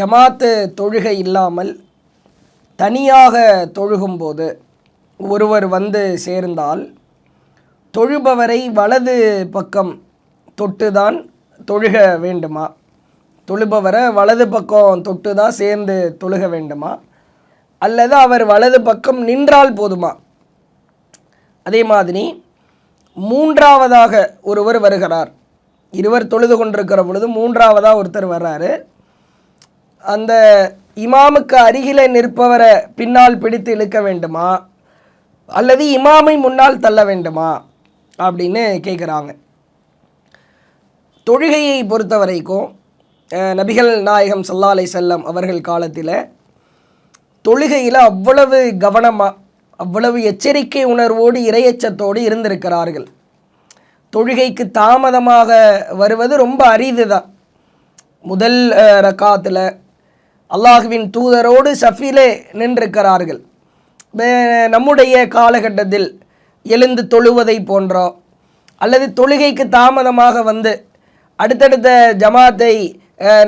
ஜமாத்து தொழுகை இல்லாமல் தனியாக தொழுகும்போது ஒருவர் வந்து சேர்ந்தால் தொழுபவரை வலது பக்கம் தொட்டுதான் தொழுக வேண்டுமா? தொழுபவரை வலது பக்கம் தொட்டு தான் சேர்ந்து தொழுக வேண்டுமா? அல்லது அவர் வலது பக்கம் நின்றால் போதுமா? அதே மாதிரி மூன்றாவதாக ஒருவர் வருகிறார். இருவர் தொழுது கொண்டிருக்கிற பொழுது மூன்றாவதாக ஒருத்தர் வர்றாரு. அந்த இமாமுக்கு அருகிலே நிற்பவரை பின்னால் பிடித்து இழுக்க வேண்டுமா? அல்லது இமாமை முன்னால் தள்ள வேண்டுமா? அப்படின்னு கேட்குறாங்க தொழுகையை பொறுத்த வரைக்கும் நபிகள் நாயகம் சல்லா அலை செல்லம் அவர்கள் காலத்தில் தொழுகையில் அவ்வளவு கவனமாக அவ்வளவு எச்சரிக்கை உணர்வோடு இரையச்சத்தோடு இருந்திருக்கிறார்கள். தொழுகைக்கு தாமதமாக வருவது ரொம்ப அரிது தான் முதல் ரக்காத்தில் அல்லாஹுவின் தூதரோடு சஃபிலே நின்றிருக்கிறார்கள். நம்முடைய காலகட்டத்தில் எழுந்து தொழுவதை போன்றோ அல்லது தொழுகைக்கு தாமதமாக வந்து அடுத்தடுத்த ஜமாத்தை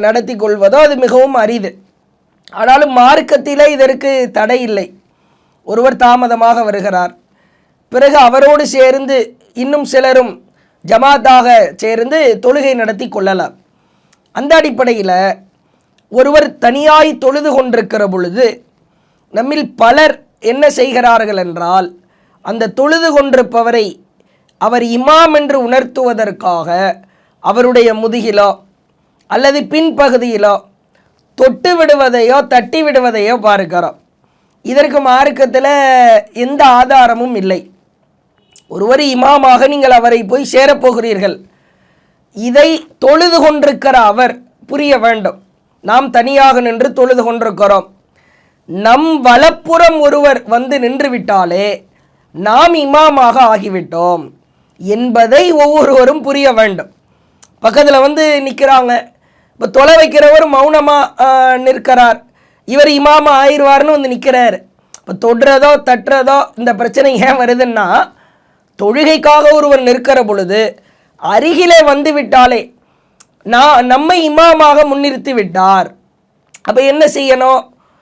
நடத்தி கொள்வதோ அது மிகவும் அரிது. ஆனாலும் மார்க்கத்திலே இதற்கு தடை இல்லை. ஒருவர் தாமதமாக வருகிறார். பிறகு அவரோடு சேர்ந்து இன்னும் சிலரும் ஜமாத்தாக சேர்ந்து தொழுகை நடத்தி கொள்ளலாம். அந்த அடிப்படையில் ஒருவர் தனியாய் தொழுது கொண்டிருக்கிற பொழுது நம்மில் பலர் என்ன செய்கிறார்கள் என்றால் அந்த தொழுது கொண்டிருப்பவரை அவர் இமாம் என்று உணர்த்துவதற்காக அவருடைய முதுகிலோ அல்லது பின்பகுதியிலோ தொட்டு விடுவதையோ தட்டி விடுவதையோ பார்க்கிறோம். இதற்கு மார்க்கத்தில் எந்த ஆதாரமும் இல்லை. ஒருவர் இமாமாக நீங்கள் அவரை போய் சேரப்போகிறீர்கள் இதை தொழுது கொண்டிருக்கிற அவர் புரிய வேண்டும். நாம் தனியாக நின்று தொழுது கொண்டிருக்கிறோம். நம் வலப்புறம் ஒருவர் வந்து நின்று விட்டாலே நாம் இமாமாக ஆகிவிட்டோம் என்பதை ஒவ்வொருவரும் புரிய வேண்டும். பக்கத்தில் வந்து நிற்கிறாங்க இப்போ தொலை வைக்கிறவர் மௌனமாக நிற்கிறார். இவர் இமாமா ஆயிடுவார்னு வந்து நிற்கிறார் இப்போ தொடுறதோ தட்டுறதோ இந்த பிரச்சனை ஏன் வருதுன்னா தொழுகைக்காக ஒருவர் நிற்கிற பொழுது அருகிலே வந்து விட்டாலே நான் நம்மை இமாமாக முன்னிறுத்தி விட்டார் அப்போ என்ன செய்யணும்?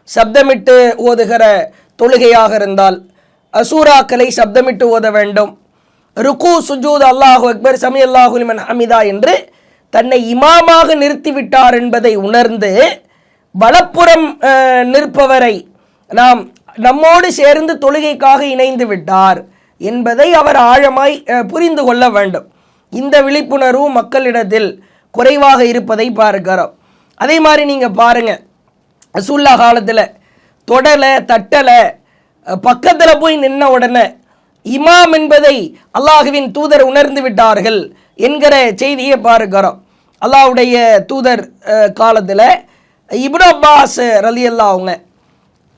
சப்தமிட்டு ஓதுகிற தொழுகையாக இருந்தால் அசூராக்களை சப்தமிட்டு ஓத வேண்டும். ருக்கு சுஜூத் அல்லாஹு அக்பர் சமி அல்லாஹுலிமன் ஹமிதா என்று தன்னை இமாமாக நிறுத்திவிட்டார் என்பதை உணர்ந்து வலப்புறம் நிற்பவரை நாம் நம்மோடு சேர்ந்து தொழுகைக்காக இணைந்து விட்டார் என்பதை அவர் ஆழமாய் புரிந்து கொள்ள வேண்டும். இந்த விழிப்புணர்வு மக்களிடத்தில் குறைவாக இருப்பதை பார்க்கிறோம். அதே மாதிரி நீங்கள் பாருங்கள் ரசூல்லா காலத்தில் தொடலை தட்டலை பக்கத்தில் போய் நின்ன உடனே இமாம் என்பதை அல்லாஹுவின் தூதர் உணர்ந்து விட்டார்கள் என்கிற செய்தியை பார்க்கிறோம். அல்லாஹ்வுடைய தூதர் காலத்தில் இப்னு அப்பாஸ் ரலி அல்லா அவங்க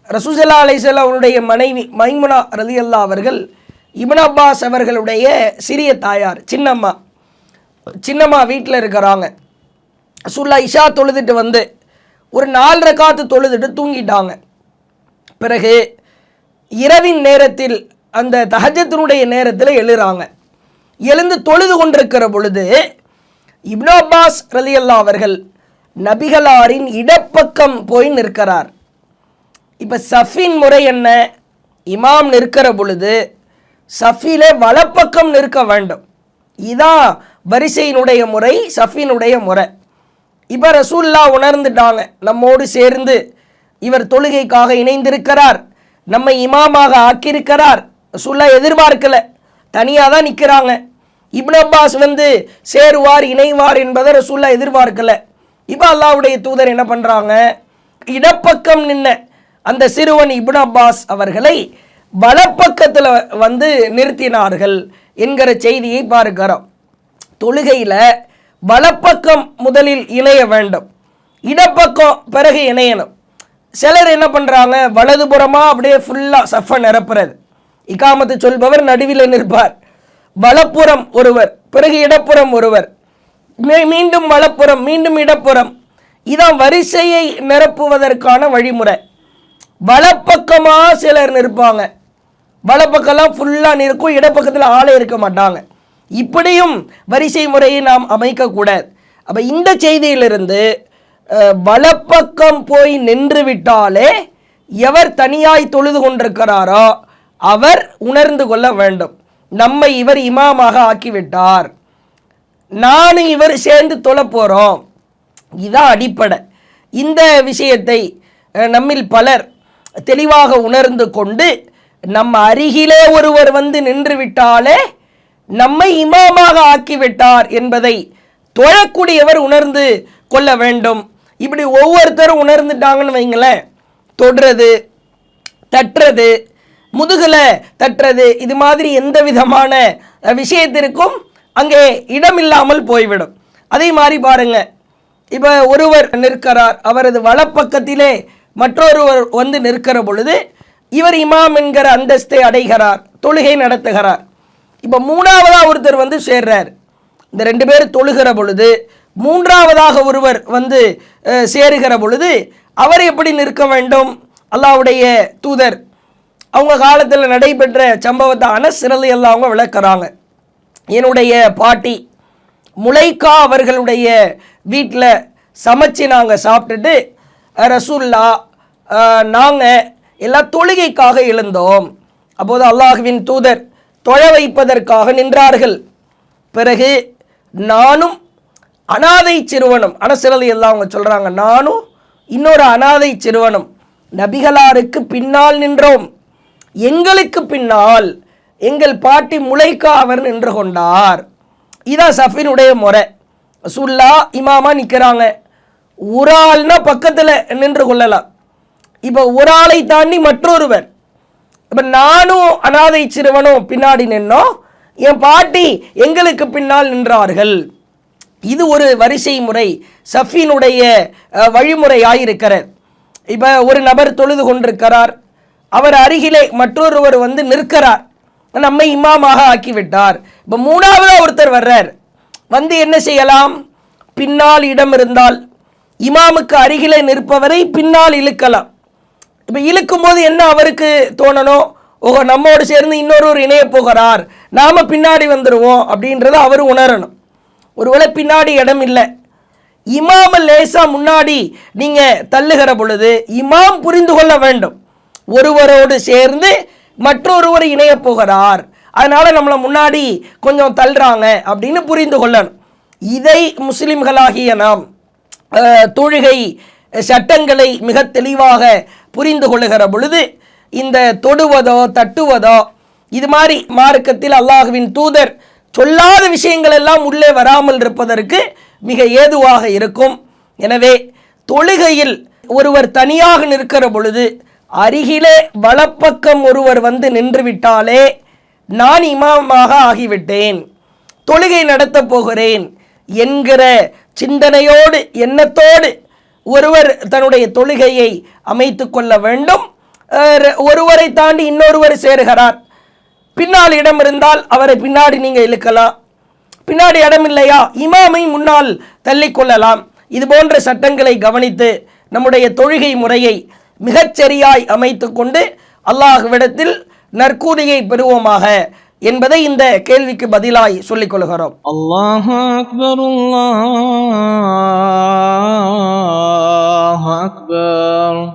ரசூசல்லா அலிசல்லா அவருடைய மனைவி மைமுனா ரலி அல்லா அவர்கள் இப்னு அப்பாஸ் அவர்களுடைய சிறிய தாயார் சின்னம்மா சின்னம்மா வீட்டில் இருக்கிறாங்க. சுல்லா இஷா தொழுதுட்டு வந்து ஒரு நாலரை காத்து தொழுதுட்டு தூங்கிட்டாங்க. பிறகு இரவின் நேரத்தில் அந்த தஹஜத்தினுடைய நேரத்தில் எழுறாங்க. எழுந்து தொழுது கொண்டிருக்கிற பொழுது இப்னு அப்பாஸ் ரலியல்லா அவர்கள் நபிகளாரின் இடப்பக்கம் போய் நிற்கிறார். இப்போ சஃபின் முறை என்ன? இமாம் நிற்கிற பொழுது சஃபிலே வலப்பக்கம் நிற்க வேண்டும். இதான் வரிசையினுடைய முறை சஃபினுடைய முறை. இப்போ ரசூல்லா உணர்ந்துட்டாங்க. நம்மோடு சேர்ந்து இவர் தொழுகைக்காக இணைந்திருக்கிறார். நம்மை இமாமாக ஆக்கியிருக்கிறார். ரசூல்லா எதிர்பார்க்கலை. தனியாக தான் நிற்கிறாங்க இப்னு அப்பாஸ் வந்து சேருவார் இணைவார் என்பதை ரசூல்லா எதிர்பார்க்கலை. இப்போ அல்லாவுடைய தூதர் என்ன பண்ணுறாங்க இடப்பக்கம் நின்ன அந்த சிறுவன் இப்னு அப்பாஸ் அவர்களை வலப்பக்கத்தில் வந்து நிறுத்தினார்கள் என்கிற செய்தியை பார்க்கிறோம். தொழுகையில் வலப்பக்கம் முதலில் இணைய வேண்டும் இடப்பக்கம் பிறகு இணையணும். சிலர் என்ன பண்ணுறாங்க வலதுபுறமாக அப்படியே ஃபுல்லாக சஃபை நிரப்புறது. இக்காமத்து சொல்பவர் நடுவில் நிற்பார். வலப்புறம் ஒருவர் பிறகு இடப்புறம் ஒருவர். மீண்டும் வலப்புறம் மீண்டும் இடப்புறம். இதான் வரிசையை நிரப்புவதற்கான வழிமுறை. வலப்பக்கமாக சிலர் நிற்பாங்க. வலப்பக்கம்லாம் ஃபுல்லாக நிற்கும் இடப்பக்கத்தில் ஆளே இருக்க மாட்டாங்க. இப்படியும் வரிசை முறையை நாம் அமைக்கக்கூடாது. அப்போ இந்த செய்தியிலிருந்து வலப்பக்கம் போய் நின்று விட்டாலே எவர் தனியாய் தொழுது கொண்டிருக்கிறாரோ அவர் உணர்ந்து கொள்ள வேண்டும். நம்மை இவர் இமாமாக ஆக்கிவிட்டார். நானும் இவர் சேர்ந்து தொழப் போகிறோம் இதான் அடிப்படை. இந்த விஷயத்தை நம்மில் பலர் தெளிவாக உணர்ந்து கொண்டு நம்ம அருகிலே ஒருவர் வந்து நின்று விட்டாலே நம்மை இமாமாக ஆக்கிவிட்டார் என்பதை தொழக்கூடியவர் உணர்ந்து கொள்ள வேண்டும். இப்படி ஒவ்வொருத்தரும் உணர்ந்துட்டாங்கன்னு வைங்களேன். தொடுறது தட்டுறது முதுகில் தட்டுறது இது மாதிரி எந்த விதமான விஷயத்திற்கும் அங்கே இடமில்லாமல் போய்விடும். அதே மாதிரி பாருங்கள் இப்போ ஒருவர் நிற்கிறார் அவரது வலப்பக்கத்திலே மற்றொருவர் வந்து நிற்கிற பொழுது இவர் இமாம் என்கிற அந்தஸ்தை அடைகிறார் தொழுகை நடத்துகிறார். இப்போ மூணாவதாக ஒருத்தர் வந்து சேர்றார். இந்த ரெண்டு பேர் தொழுகிற பொழுது மூன்றாவதாக ஒருவர் வந்து சேருகிற பொழுது அவர் எப்படி நிற்க வேண்டும்? அல்லாஹ்வுடைய தூதர் அவங்க காலத்தில் நடைபெற்ற சம்பவத்தை அனசிறலை எல்லாம் அவங்க விளக்குறாங்க. என்னுடைய பாட்டி முளைக்கா அவர்களுடைய வீட்டில் சமைச்சு நாங்கள் சாப்பிட்டுட்டு ரசூல்லா நாங்கள் எல்லாம் தொழுகைக்காக எழுந்தோம். அப்போது அல்லாஹுவின் தூதர் தொழ வைப்பதற்காக நின்றார்கள். பிறகு நானும் அனாதை சிறுவனும் அனசிறலை எல்லாம் அவங்க சொல்கிறாங்க நானும் இன்னொரு அனாதை சிறுவனும் நபிகளாருக்கு பின்னால் நின்றோம். எங்களுக்கு பின்னால் எங்கள் பாட்டி முளைக்கா அவர் நின்று கொண்டார். இதான் சஃபினுடைய முறை. சுல்லா இமாமா நிற்கிறாங்க ஒரு ஆள்னா பக்கத்தில் நின்று கொள்ளலாம். இப்போ ஒரு ஆளை தாண்டி மற்றொருவர். இப்போ நானும் அனாதை சிறுவனும் பின்னாடி நின்னோம். என் பாட்டி எங்களுக்கு பின்னால் நின்றார்கள். இது ஒரு வரிசை முறை சஃபினுடைய வழிமுறையாக இருக்கிறார் இப்போ ஒரு நபர் தொழுது கொண்டிருக்கிறார். அவர் அருகிலே மற்றொருவர் வந்து நிற்கிறார். நம்மை இமாமாக ஆக்கிவிட்டார். இப்போ மூணாவதாக ஒருத்தர் வர்றார். வந்து என்ன செய்யலாம்? பின்னால் இடம் இருந்தால் இமாமுக்கு அருகிலே நிற்பவரை பின்னால் இழுக்கலாம். இப்போ இழுக்கும்போது என்ன அவருக்கு தோணணும்? ஓஹோ நம்மோடு சேர்ந்து இன்னொருவர் இணைய போகிறார். நாம் பின்னாடி வந்துடுவோம் அப்படின்றத அவர் உணரணும். ஒருவேளை பின்னாடி இடம் இல்லை. இமாம லேசா முன்னாடி நீங்க தள்ளுகிற பொழுது இமாம் புரிந்து கொள்ள வேண்டும். ஒருவரோடு சேர்ந்து மற்றொருவர் இணைய போகிறார். அதனால நம்மளை முன்னாடி கொஞ்சம் தள்ளுறாங்க அப்படின்னு புரிந்து கொள்ளணும். இதை முஸ்லிம்களாகிய நாம் தொழுகை சட்டங்களை மிக தெளிவாக புரிந்து கொள்ளுகிற பொழுது இந்த தொடுவதோ தட்டுவதோ இது மாதிரி மார்க்கத்தில் அல்லாஹுவின் தூதர் சொல்லாத விஷயங்கள் எல்லாம் உள்ளே வராமல் இருப்பதற்கு மிக ஏதுவாக இருக்கும். எனவே தொழுகையில் ஒருவர் தனியாக நிற்கிற பொழுது அருகிலே வலப்பக்கம் ஒருவர் வந்து நின்று விட்டாலே நான் இமாமாக ஆகிவிட்டேன் தொழுகை நடத்தப் போகிறேன் என்கிற சிந்தனையோடு எண்ணத்தோடு ஒருவர் தன்னுடைய தொழுகையை அமைத்து கொள்ள வேண்டும். ஒருவரை தாண்டி இன்னொருவர் சேருகிறார். பின்னால் இடம் இருந்தால் அவரை பின்னாடி நீங்கள் இழுக்கலாம். பின்னாடி இடம் இல்லையா? இமாமை முன்னால் தள்ளிக்கொள்ளலாம் இது போன்ற சட்டங்களை கவனித்து நம்முடைய தொழுகை முறையை மிகச்சரியாய் அமைத்து கொண்டு அல்லாஹ்விடத்தில் நற்கூலியை பெறுவோமாக. என்பதை இந்த கேள்விக்கு பதிலாய் சொல்லிக் கொள்கிறோம். அல்லாஹ் அக்பர் அல்லாஹ் அக்பர்.